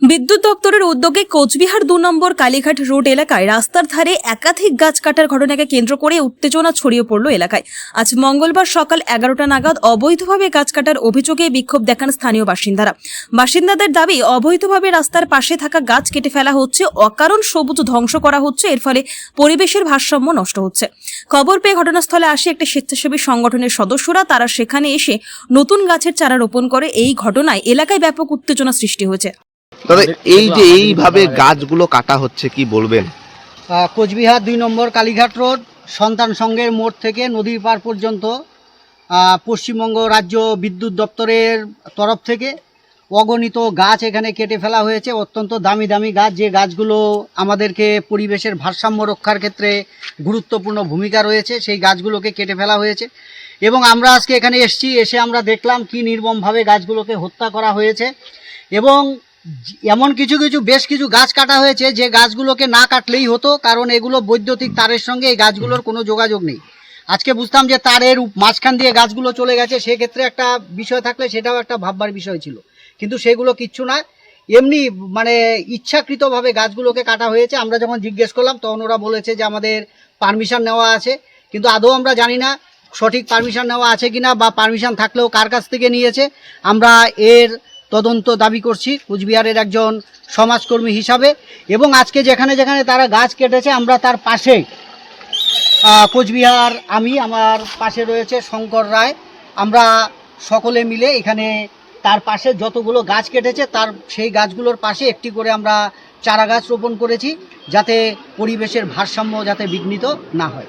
বিদ্যুৎ দপ্তরের উদ্যোগে কোচবিহার দু নম্বর কালীঘাট রোড এলাকায় রাস্তার ধারে একাধিক গাছ কাটার ঘটনাকে কেন্দ্র করে উত্তেজনা ছড়িয়ে পড়ল এলাকায়। আজ মঙ্গলবার সকাল এগারোটা নাগাদ অবৈধভাবে গাছ কাটার অভিযোগে বিক্ষোভ দেখান স্থানীয় বাসিন্দারা। বাসিন্দাদের দাবি, অবৈধভাবে রাস্তার পাশে থাকা গাছ কেটে ফেলা হচ্ছে, অকারণ সবুজ ধ্বংস করা হচ্ছে, এর ফলে পরিবেশের ভারসাম্য নষ্ট হচ্ছে। খবর পেয়ে ঘটনাস্থলে আসে একটি স্বেচ্ছাসেবী সংগঠনের সদস্যরা, তারা সেখানে এসে নতুন গাছের চারা রোপণ করে। এই ঘটনায় এলাকায় ব্যাপক উত্তেজনা সৃষ্টি হয়েছে। তবে এই যে এইভাবে গাছগুলো কাটা হচ্ছে কি বলবেন? কোচবিহার দুই নম্বর কালীঘাট রোড সন্তান সংঘের মোড় থেকে নদীর পার পর্যন্ত পশ্চিমবঙ্গ রাজ্য বিদ্যুৎ দপ্তরের তরফ থেকে অগণিত গাছ এখানে কেটে ফেলা হয়েছে। অত্যন্ত দামি দামি গাছ যে গাছগুলো আমাদেরকে পরিবেশের ভারসাম্য রক্ষার ক্ষেত্রে গুরুত্বপূর্ণ ভূমিকা রয়েছে সেই গাছগুলোকে কেটে ফেলা হয়েছে। এবং আমরা আজকে এখানে এসেছি এসে আমরা দেখলাম কি নির্মমভাবে গাছগুলোকে হত্যা করা হয়েছে। এবং এমন কিছু কিছু, বেশ কিছু গাছ কাটা হয়েছে, যে গাছগুলোকে না কাটলেই হতো, কারণ এগুলো বৈদ্যুতিক তারের সঙ্গে এই গাছগুলোর কোনো যোগাযোগ নেই। আজকে বুঝতাম যে তারের মাঝখান দিয়ে গাছগুলো চলে গেছে, সেক্ষেত্রে একটা বিষয় থাকলে সেটাও একটা ভাববার বিষয় ছিল। কিন্তু সেগুলো কিচ্ছু না। এমনি মানে ইচ্ছাকৃতভাবে গাছগুলোকে কাটা হয়েছে। আমরা যখন জিজ্ঞেস করলাম, তখন ওরা বলেছে যে আমাদের পারমিশন নেওয়া আছে। কিন্তু আদৌ আমরা জানি না সঠিক পারমিশন নেওয়া আছে কিনা বা পারমিশন থাকলেও কার কাছ থেকে নিয়েছে। আমরা এর তদন্ত দাবি করছি কুচবিহারের একজন সমাজকর্মী হিসাবে। এবং আজকে যেখানে যেখানে তারা গাছ কেটেছে, আমরা তার পাশে। কোচবিহার আমি, আমার পাশে রয়েছে শঙ্কর রায়। আমরা সকলে মিলে এখানে তার পাশে যতগুলো গাছ কেটেছে, তার সেই গাছগুলোর পাশে একটি করে আমরা চারা গাছ রোপণ করেছি, যাতে পরিবেশের ভারসাম্য যাতে বিঘ্নিত না হয়।